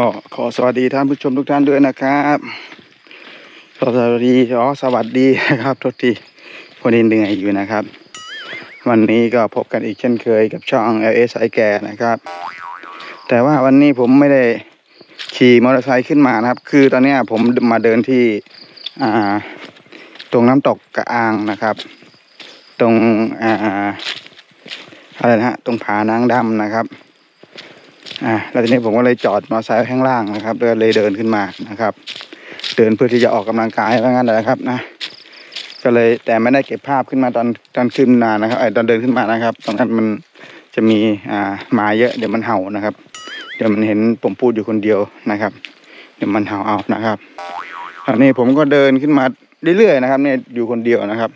ก็ขอสวัสดีท่านผู้ชมทุกท่านด้วยนะครับขอสวัสดีอ๋อสวัสดีนะครับทุกทีพอดีเหนื่อยอยู่นะครับ วันนี้ก็พบกันอีกเช่นเคยกับช่อง LS ไอแก่นะครับ แต่ว่าวันนี้ผมไม่ได้ขี่มอเตอร์ไซค์ขึ้นมานะครับ คือตอนนี้ผมมาเดินที่อ่าตรงน้ำตกกระอางนะครับ ตรงอ่าอะไรนะฮะตรงผานางดำนะครับ อ่าแล้วทีนี้ผมก็เลยจอดมอเตอร์ไซค์ข้างล่างนะครับแล้วเลยเดินขึ้นมานะครับ เดินเพื่อที่จะออกกำลังกายว่างั้นนะครับนะก็เลยแต่ไม่ได้เก็บภาพขึ้นมาตอนตอนขึ้นมานะครับไอ้ตอนเดินขึ้นมานะครับตรงนั้นมันจะมีอ่าหมาเยอะเดี๋ยวมันเห่านะครับ เดี๋ยวมันเห็นผมพูดอยู่คนเดียวนะครับ เดี๋ยวมันเห่าเอานะครับตอนนี้ผมก็เดินขึ้นมาเรื่อยๆนะครับ เนี่ยอยู่คนเดียวนะครับ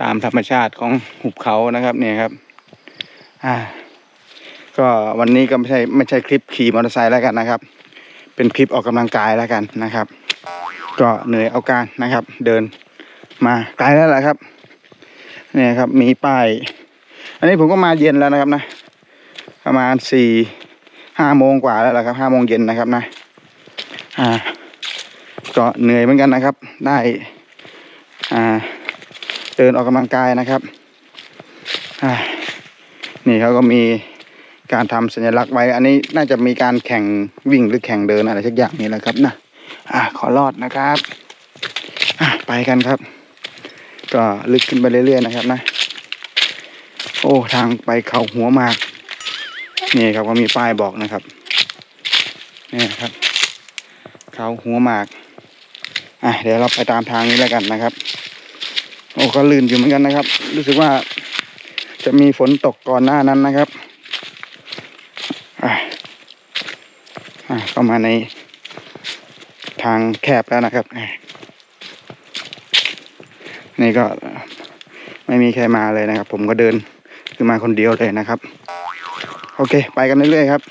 ตามธรรมชาติของหุบเขานะครับ เนี่ยครับ อ่า ก็วันนี้ก็ไม่ใช่ไม่ใช่คลิปขี่มอเตอร์ไซค์แล้วกันนะครับ เป็นคลิปออกกำลังกายแล้วกันนะครับ ก็เหนื่อยเอาการนะครับ เดินมาไกลแล้วแหละครับเนี่ยครับมีป้าย อันนี้ผมก็มาเย็นแล้วนะครับนะ ประมาณสี่ห้าโมงกว่าแล้วแหละครับห้าโมงเย็นนะครับนะอ่าก็เหนื่อยเหมือนกันนะครับ ได้อ่าเดินออกกำลังกายนะครับอ่านี่เขาก็มี การทำสัญลักษณ์ไว้ อันนี้น่าจะมีการแข่งวิ่งหรือแข่งเดินอะไรสักอย่างนี่แหละครับนะอะขอรอดนะครับอะไปกันครับ ก็ลึกขึ้นไปเรื่อยๆนะครับนะ โอ้ทางไปเขาหัวมากนี่ครับก็มีป้ายบอกนะครับนี่ครับ เขาหัวหมากอะเดี๋ยวเราไปตามทางนี้แล้วกันนะครับ โอ้ก็ลื่นอยู่เหมือนกันนะครับ รู้สึกว่าจะมีฝนตกก่อนหน้านั้นนะครับ อะอะ เข้ามาในทางแคบแล้วนะครับ นี่ก็ไม่มีใครมาเลยนะครับ ผมก็เดินขึ้นมาคนเดียวเลยนะครับ โอเค ไปกันเรื่อยๆครับ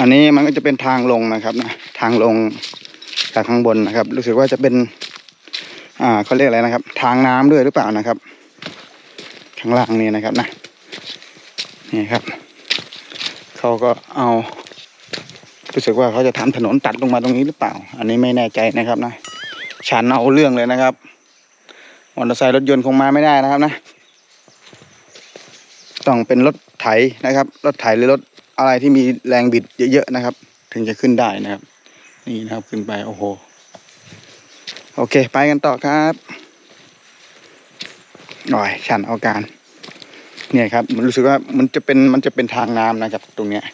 อันนี้มันก็จะเป็นทางลงนะครับนะ ทางลงจากข้างบนนะครับ รู้สึกว่าจะเป็น อ่าเขาเรียกอะไรนะครับ ทางน้ำด้วยหรือเปล่านะครับข้างล่างนี่นะครับนะนี่ครับเขาก็เอารู้สึกว่าเขาจะทำถนนตัดลงมาตรงนี้หรือเปล่า อันนี้ไม่แน่ใจนะครับนะฉันเอาเรื่องเลยนะครับมอเตอร์ไซค์รถยนต์คงมาไม่ได้นะครับนะ ต้องเป็นรถไถนะครับ รถไถหรือรถอะไรที่มีแรงบิดเยอะๆนะครับ ถึงจะขึ้นได้นะครับ นี่นะครับขึ้นไปโอ้โห โอเค ไปกันต่อครับหน่อยชันเอาการ เนี่ยครับ มันรู้สึกว่ามันจะเป็นมันจะเป็นทางน้ำนะครับ ตรงเนี้ย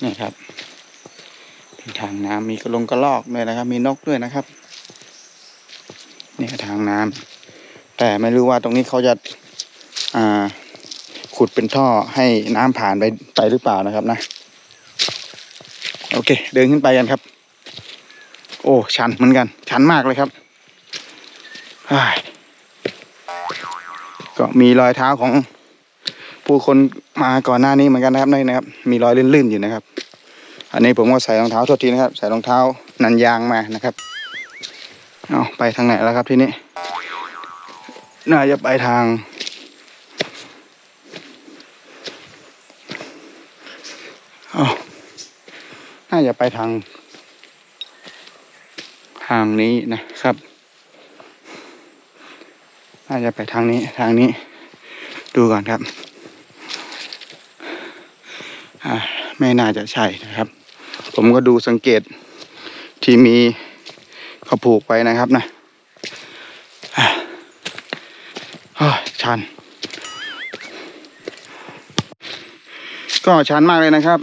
เนี่ยครับเป็นทางน้ำมีกระลงกระลอกด้วยนะครับ มีนกด้วยนะครับเนี่ยทางน้ำแต่ไม่รู้ว่าตรงนี้เขาจะอ่าขุดเป็นท่อให้น้ำผ่านไปไปหรือเปล่านะครับนะ โอเค เดินขึ้นไปกันครับ โอ้ชันเหมือนกัน ชันมากเลยครับก็มีรอยเท้าของผู้คนมาก่อนหน้านี้เหมือนกันนะครับนี่นะครับ มีรอยลื่นๆอยู่นะครับ อันนี้ผมก็ใส่รองเท้าโทษทีนะครับ ใส่รองเท้านันยางมานะครับเอาไปทางไหนแล้วครับทีนี้ น่าจะไปทาง น่าจะไปทาง ทางนี้นะครับ น่าจะไปทางนี้ทางนี้ ดูก่อนครับอ่าไม่น่าจะใช่นะครับ ผมก็ดูสังเกตที่มีเขาผูกไปนะครับนะอ่าอ้าวชัน ก็ชันมากเลยนะครับ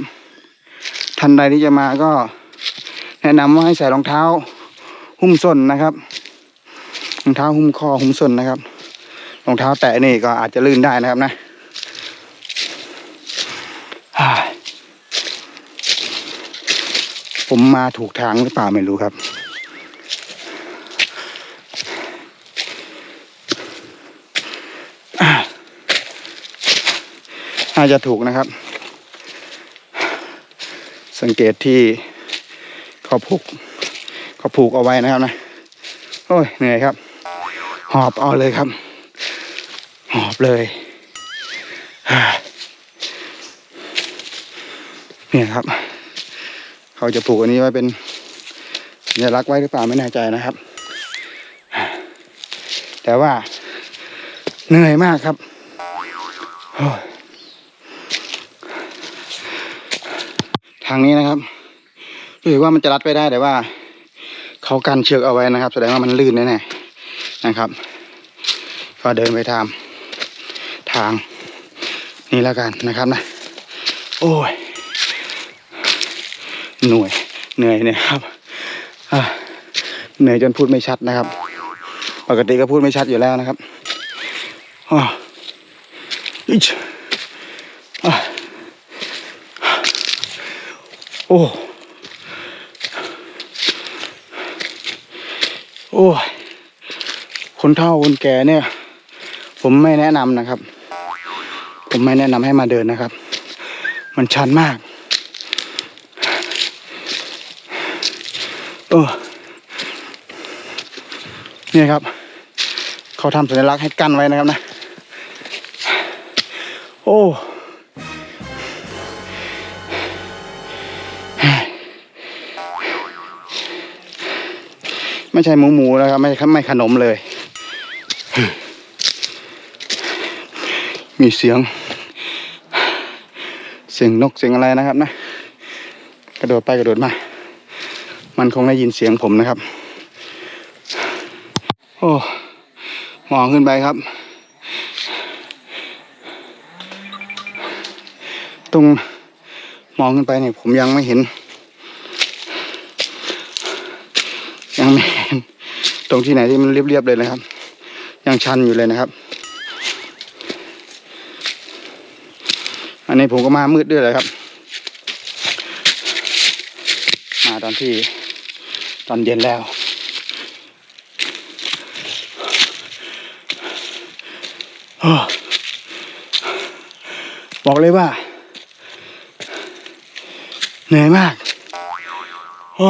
ท่านใดที่จะมาก็ แนะนำว่าให้ใส่รองเท้า หุ้มส้นนะครับรองเท้าหุ้มคอหุ้มส้นนะครับรองเท้าแตะนี่ก็อาจจะลื่นได้นะครับนะผมมาถูกทางหรือเปล่าไม่รู้ครับน่าจะถูกนะครับ สังเกตที่เขาผูกเขาผูกเอาไว้นะครับนะโอ้ยเหนื่อยครับ หอบเอาเลยครับ หอบเลยเนี่ยครับ เขาจะผูกอันนี้ไว้เป็นสัญลักษณ์ไว้หรือเปล่าไม่แน่ใจนะครับ แต่ว่าเหนื่อยมากครับโอ้ยทางนี้นะครับรู้สึกว่ามันจะรัดไปได้แต่ว่า เขากันเชือกเอาไว้นะครับ แสดงว่ามันลื่นแน่ๆนะครับ ก็เดินไปตามทางนี้แล้วกันนะครับนะ โอ้ยหน่วยเหนื่อยเนี่ยครับเหนื่อยจนพูดไม่ชัดนะครับ ปกติก็พูดไม่ชัดอยู่แล้วนะครับอ้ออิ๊ชอะ โอ้ โอ้ยคนเฒ่าคนแก่เนี่ย ผมไม่แนะนำนะครับ ผมไม่แนะนำให้มาเดินนะครับ มันชันมากเออเนี่ยครับ เขาทำสัญลักษณ์ให้กั้นไว้นะครับนะ โอ้ ไม่ใช่หมูหมูนะครับ ไม่ไม่ขนมเลย มีเสียง เสียงนกเสียงอะไรนะครับนะ กระโดดไปกระโดดมา มันคงได้ยินเสียงผมนะครับ โอ้มองขึ้นไปครับ ตรงมองขึ้นไปเนี่ยผมยังไม่เห็น ยังไม่ ตรงที่ไหนที่มันเรียบๆเลยนะครับ ยังชันอยู่เลยนะครับ อันนี้ผมก็มามืดด้วยเลยครับ มาตอนที่ตอนเย็นแล้ว บอกเลยว่า เหนื่อยมาก โอ้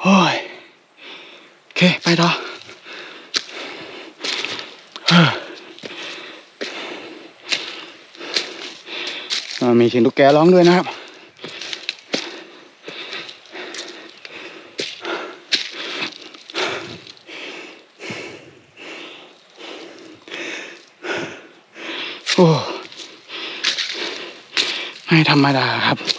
โอ้ยโอเค ไปต่อเฮ้อมีเสียงตุ๊กแกร้องด้วยนะครับ โอ้ ไม่ธรรมดาครับ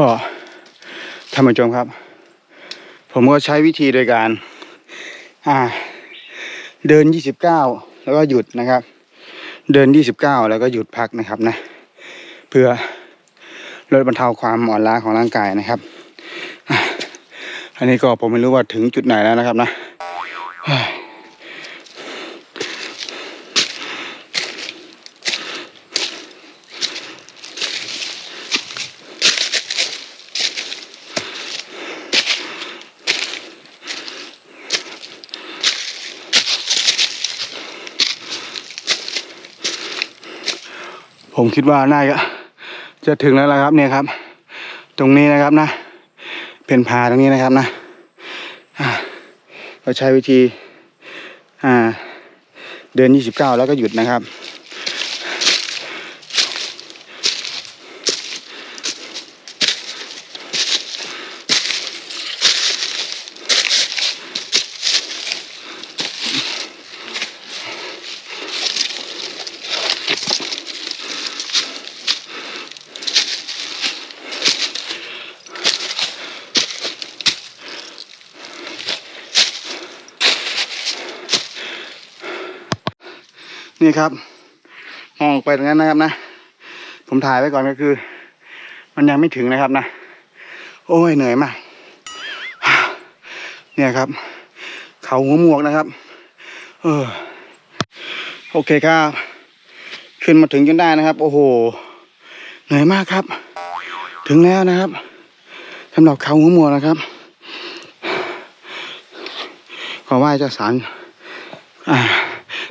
ก็ท่านผู้ชมครับ ผมก็ใช้วิธีโดยการเดิน 29 แล้วก็หยุดนะครับ เดิน 29 แล้วก็หยุดพักนะครับนะ เพื่อลดบรรเทาความอ่อนล้าของร่างกายนะครับออันนี้ก็ผมไม่รู้ว่าถึงจุดไหนแล้วนะครับนะ ผมคิดว่าน่าจะจะถึงแล้วละครับเนี่ยครับ ตรงนี้นะครับนะ เป็นพาตรงนี้นะครับนะเราใช้วิธีอ่าเดิน 29 แล้วก็หยุดนะครับ นี่ครับ มองไปตรงนั้นนะครับนะ ผมถ่ายไว้ก่อนก็คือ มันยังไม่ถึงนะครับนะ โอ้ยเหนื่อยมาก เนี่ยครับ เขาหัวหมวกนะครับ เออ โอเคครับ ขึ้นมาถึงจนได้นะครับ โอ้โห เหนื่อยมากครับ ถึงแล้วนะครับสำหรับเขาหัวหมวกนะครับขอไหว้เจ้าสาร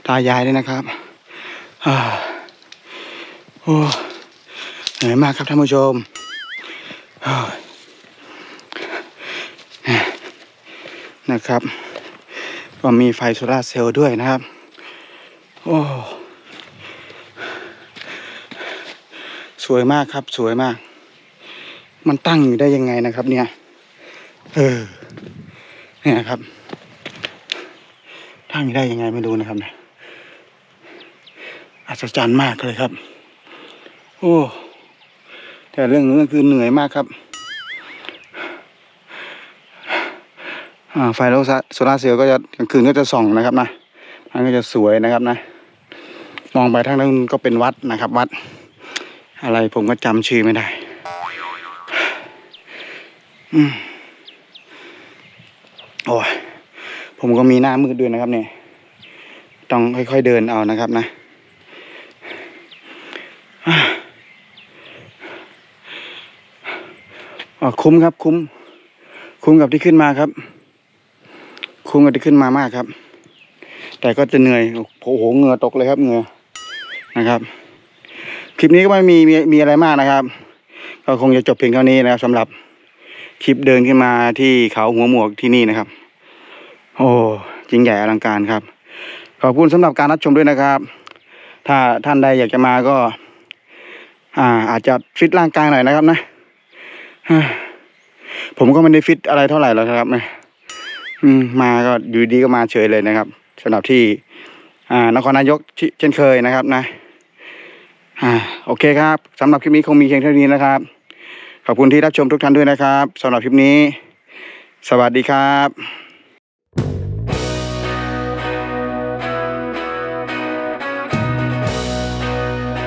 ตายายด้วยนะครับ โอ้เหนื่อยมากครับท่านผู้ชมอ่นะครับ ก็มีไฟโซลาเซลล์ด้วยนะครับ โอ้สวยมากครับสวยมาก มันตั้งอยู่ได้ยังไงนะครับ เนี่ย เออ เนี่ยนะครับ ตั้งอยู่ได้ยังไงไม่รู้นะครับเนี่ย อัศจรรย์มากเลยครับ โอ้แต่เรื่องนึงก็คือเหนื่อยมากครับไฟโลซาโซลาร์เซลล์ก็จะกลางคืนก็จะส่องนะครับนะมันก็จะสวยนะครับนะ มองไปทางนั้นก็เป็นวัดนะครับ วัด อะไรผมก็จำชื่อไม่ได้ อืมโอ้ยผมก็มีหน้ามืดด้วยนะครับเนี่ย ต้องค่อยๆเดินเอานะครับนะ อ๋อคุ้มครับ คุ้ม คุ้มกับที่ขึ้นมาครับ คุ้มกับที่ขึ้นมามากครับ แต่ก็จะเหนื่อยโอ้โหเหงื่อตกเลยครับเหงื่อนะครับ คลิปนี้ก็ไม่มีมีมีอะไรมากนะครับ ก็คงจะจบเพียงเท่านี้นะครับสำหรับคลิปเดินขึ้นมาที่เขาหัวหมวกที่นี่นะครับ โอ้ยิ่งใหญ่อลังการครับ ขอบคุณสำหรับการรับชมด้วยนะครับ ถ้าท่านใดอยากจะมาก็ อ่า อาจจะฟิตร่างกายหน่อยนะครับนะ ผมก็ไม่ได้ฟิตอะไรเท่าไหร่แล้วครับนะอืมมาก็อยู่ดีก็มาเฉยเลยนะครับสำหรับที่ อ่านครนายกเช่นเคยนะครับนะ อ่า โอเคครับสำหรับคลิปนี้คงมีเพียงเท่านี้นะครับ ขอบคุณที่รับชมทุกท่านด้วยนะครับสำหรับคลิปนี้ สวัสดีครับ